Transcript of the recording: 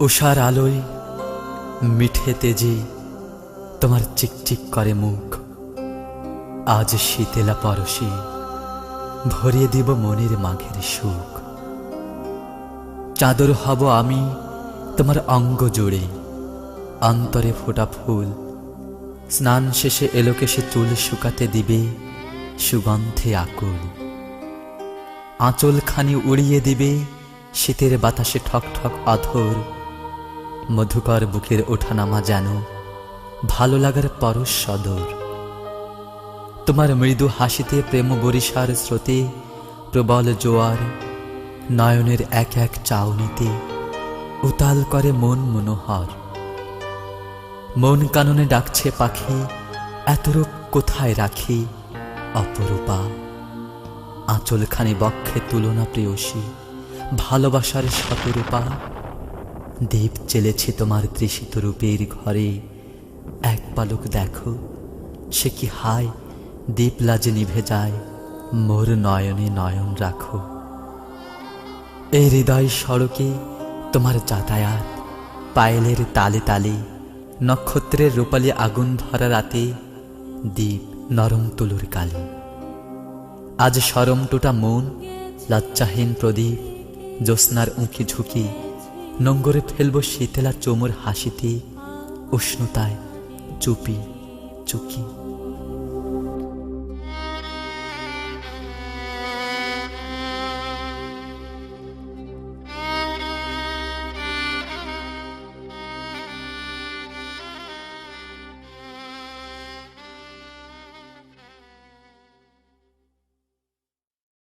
উষার আলোয় মিঠে তেজে তোমার চিকচিক করে মুখ। আজ শীতেলা পরশে ভরিয়ে দিব মনের মাঘের সুখ। চাদর হব আমি তোমার অঙ্গ জুড়ে, অন্তরে ফোটা ফুল। স্নান শেষে এলোকে সে চুল শুকাতে দিবে সুগন্ধে আকুল। আঁচলখানি উড়িয়ে দিবে শীতের বাতাসে ঠক ঠক অধর মধুকর বুকের ওঠানামা যেন ভালো লাগার পরশ সদর। তোমার মৃদু হাসিতে প্রেম বরিশার স্রোতে, প্রবল জোয়ার নয়নের এক এক চাউনিতে উতাল করে মন মনোহর। মন কাননে ডাকছে পাখি, এতরূপ কোথায় রাখি অপরূপা? আঁচলখানি বক্ষে তুলনা প্রেয়সী, ভালোবাসার শতরূপা দীপ চেলেছে তোমার তৃষিত রূপের ঘরে। এক পালক দেখো, সে কি হায়, দীপ লাজে নিভে যায়, মোর নয়নে নয়ন রাখো। এই হৃদয় সড়কে তোমার যাতায়াত, পায়েলের তালে তালে, নক্ষত্রের রূপালি আগুন ধরা রাতে দ্বীপ নরম তুলুর কালে। আজ সরম টোটা মন, লজ্জাহীন প্রদীপ, জ্যোৎস্নার উঁকি ঝুঁকি নোঙ্গরে ফেলব শীতলা চোমর হাসিতে উষ্ণতায় চুপি চুকি।